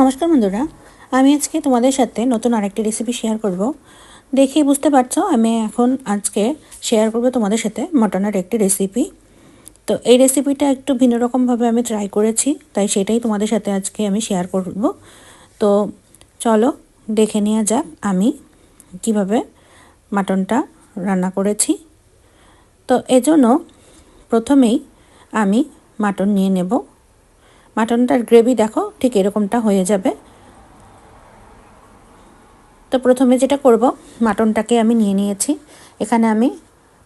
নমস্কার বন্ধুরা, আমি আজকে তোমাদের সাথে নতুন আরেকটি রেসিপি শেয়ার করব। দেখেই বুঝতে পারছ, আমি এখন আজকে শেয়ার করব তোমাদের সাথে মটনের একটি রেসিপি তো এই রেসিপিটা একটু ভিন্ন রকমভাবে আমি ট্রাই করেছি, তাই সেটাই তোমাদের সাথে আজকে আমি শেয়ার করব। তো চলো, দেখে নেওয়া যাক আমি কীভাবে মাটনটা রান্না করেছি। তো এজন্য প্রথমেই আমি মাটন নিয়ে নেব। মাটনটার গ্রেভি দেখো, ঠিক এরকমটা হয়ে যাবে। তো প্রথমে যেটা করব, মাটনটাকে আমি নিয়ে নিয়েছি। এখানে আমি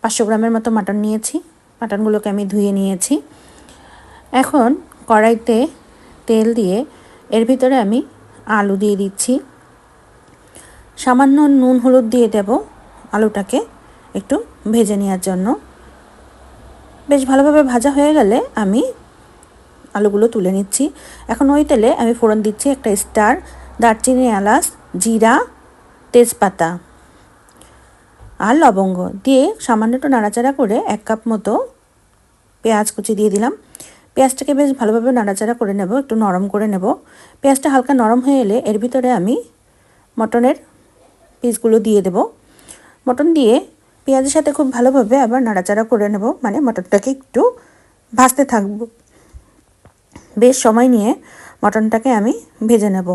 পাঁচশো গ্রামের মতো মাটন নিয়েছি, মাটনগুলোকে আমি ধুয়ে নিয়েছি। এখন কড়াইতে তেল দিয়ে এর ভিতরে আমি আলু দিয়ে দিচ্ছি। সামান্য নুন হলুদ দিয়ে দেব আলুটাকে একটু ভেজে নেওয়ার জন্য। বেশ ভালোভাবে ভাজা হয়ে গেলে আমি আলুগুলো তুলে নিচ্ছি। এখন ওই তেলে আমি ফোড়ন দিচ্ছি একটা স্টার, দারচিনি, এলাচ, জিরা, তেজপাতা আর লবঙ্গ। দিয়ে সামান্য একটু নাড়াচাড়া করে এক কাপ মতো পেঁয়াজ কুচি দিয়ে দিলাম। পেঁয়াজটাকে বেশ ভালোভাবে নাড়াচাড়া করে নেব, একটু নরম করে নেব। পেঁয়াজটা হালকা নরম হয়ে এলে এর ভিতরে আমি মটনের পিসগুলো দিয়ে দেব। মটন দিয়ে পেঁয়াজের সাথে খুব ভালোভাবে আবার নাড়াচাড়া করে নেব মানে মটনটাকে একটু ভাজতে থাকব। বেশ সময় নিয়ে মটনটাকে আমি ভেজে নেব।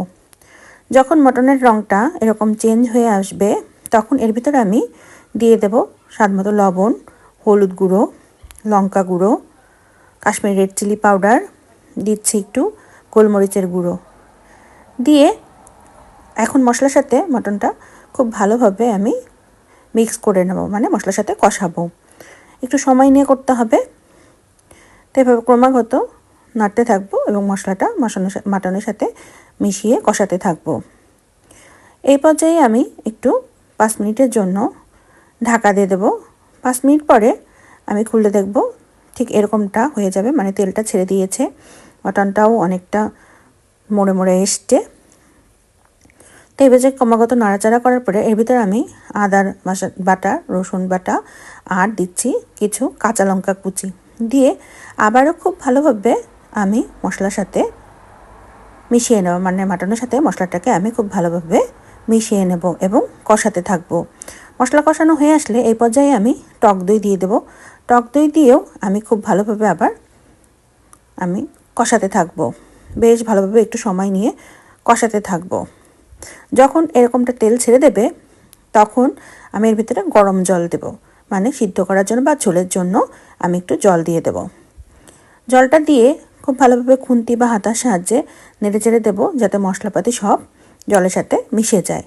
যখন মটনের রঙটা এরকম চেঞ্জ হয়ে আসবে, তখন এর ভিতরে আমি দিয়ে দেব স্বাদ মতো লবণ, হলুদ গুঁড়ো, লঙ্কা গুঁড়ো, কাশ্মীরি রেড চিলি পাউডার, দিচ্ছি একটু গোলমরিচের গুঁড়ো। দিয়ে এখন মশলার সাথে মটনটা খুব ভালোভাবে আমি মিক্স করে নেব মানে মশলার সাথে কষাবো। একটু সময় নিয়ে করতে হবে। তো এভাবে ক্রমাগত নাড়তে থাকব এবং মশলাটা মশানোর মাটনের সাথে মিশিয়ে কষাতে থাকব। এই পর্যায়ে আমি একটু পাঁচ মিনিটের জন্য ঢাকা দিয়ে দেবো। পাঁচ মিনিট পরে আমি খুলে দেখব ঠিক এরকমটা হয়ে যাবে মানে তেলটা ছেড়ে দিয়েছে। মটনটাও অনেকটা মোড়ে মোড়ে এসছে। তো এবার যে ক্রমাগত নাড়াচাড়া করার পরে এর ভিতরে আমি আদার বাটা, রসুন বাটা আর দিচ্ছি কিছু কাঁচা লঙ্কা কুচি। দিয়ে আবারও খুব ভালোভাবে আমি মশলার সাথে মিশিয়ে নেব মানে মাটনের সাথে মশলাটাকে আমি খুব ভালোভাবে মিশিয়ে নেব এবং কষাতে থাকব। মশলা কষানো হয়ে আসলে এই পর্যায়ে আমি টক দই দিয়ে দেব। টক দই দিয়েও আমি খুব ভালোভাবে আবার আমি কষাতে থাকব। বেশ ভালোভাবে একটু সময় নিয়ে কষাতে থাকব। যখন এরকমটা তেল ছেড়ে দেবে, তখন আমি এর ভিতরে গরম জল দেব মানে সিদ্ধ করার জন্য বা ঝোলের জন্য আমি একটু জল দিয়ে দেব। জলটা দিয়ে খুব ভালোভাবে খুন্তি বা হাতার সাহায্যে নেড়ে চেড়ে দেবো যাতে মশলাপাতি সব জলের সাথে মিশে যায়।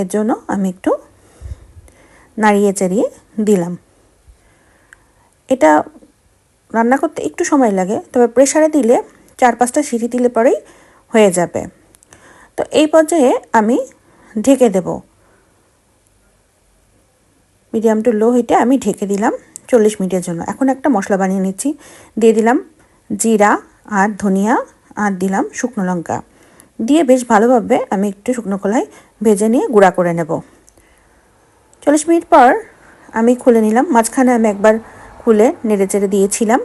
এর জন্য আমি একটু নাড়িয়ে চাড়িয়ে দিলাম। এটা রান্না করতে একটু সময় লাগে, তবে প্রেশারে দিলে চার পাঁচটা সিঁড়ি দিলে পরেই হয়ে যাবে। তো এই পর্যায়ে আমি ঢেকে দেব। মিডিয়াম টু লো হিটে আমি ঢেকে দিলাম। চল্লিশ মিনিটের জন্য। এখন একটা মশলা বানিয়ে নিচ্ছি। দিয়ে দিলাম জিরা আর ধনিয়া আর দিলাম শুকনো লঙ্কা। দিয়ে বেশ ভালোভাবে আমি একটু শুকনো কলাই ভেজে নিয়ে গুঁড়া করে নেব। চল্লিশ মিনিট পর আমি খুলে নিলাম। মাঝখানে আমি একবার খুলে নেড়ে চেড়ে দিয়েছিলাম।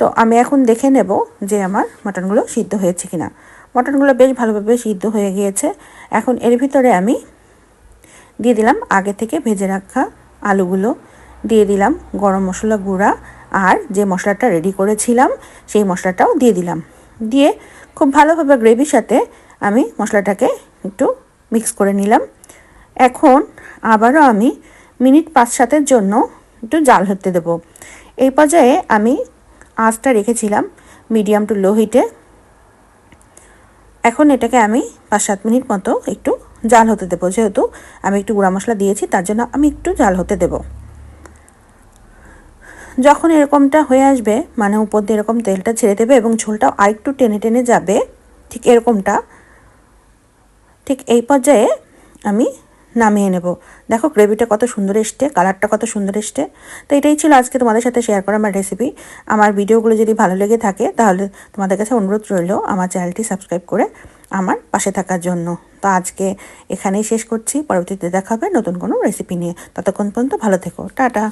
তো আমি এখন দেখে নেব যে আমার মটনগুলো সিদ্ধ হয়েছে কিনা। মটনগুলো বেশ ভালোভাবে সিদ্ধ হয়ে গিয়েছে। এখন এর ভিতরে আমি দিয়ে দিলাম আগে থেকে ভেজে রাখা আলুগুলো। দিয়ে দিলাম গরম মশলা গুঁড়া আর যে মশলাটা রেডি করেছিলাম, সেই মশলাটাও দিয়ে দিলাম। দিয়ে খুব ভালোভাবে গ্রেভির সাথে আমি মশলাটাকে একটু মিক্স করে নিলাম। এখন আবারও আমি মিনিট পাঁচ সাতের জন্য একটু জাল হতে দেব। এই পর্যায়ে আমি আঁচটা রেখেছিলাম মিডিয়াম টু লো হিটে এখন এটাকে আমি পাঁচ সাত মিনিট মতো একটু জাল হতে দেবো। যেহেতু আমি একটু গুঁড়া মশলা দিয়েছি, তার জন্য আমি একটু জাল হতে দেবো। যখন এরকমটা হয়ে আসবে মানে উপর দিয়ে এরকম তেলটা ছেড়ে দেবে এবং ঝোলটাও আরেকটু টেনে টেনে যাবে, ঠিক এরকমটা, ঠিক এই পর্যায়ে আমি নামিয়ে নেব। দেখো গ্রেভিটা কত সুন্দর এসছে, কালারটা কত সুন্দর এসছে। তো এটাই ছিল আজকে তোমাদের সাথে শেয়ার করা আমার রেসিপি আমার ভিডিওগুলো যদি ভালো লেগে থাকে, তাহলে তোমাদের কাছে অনুরোধ রইল আমার চ্যানেলটি সাবস্ক্রাইব করে আমার পাশে থাকার জন্য। তো আজকে এখানেই শেষ করছি, পরবর্তীতে দেখা হবে নতুন কোনো রেসিপি নিয়ে। ততক্ষণ পর্যন্ত ভালো থেকো। টাটা।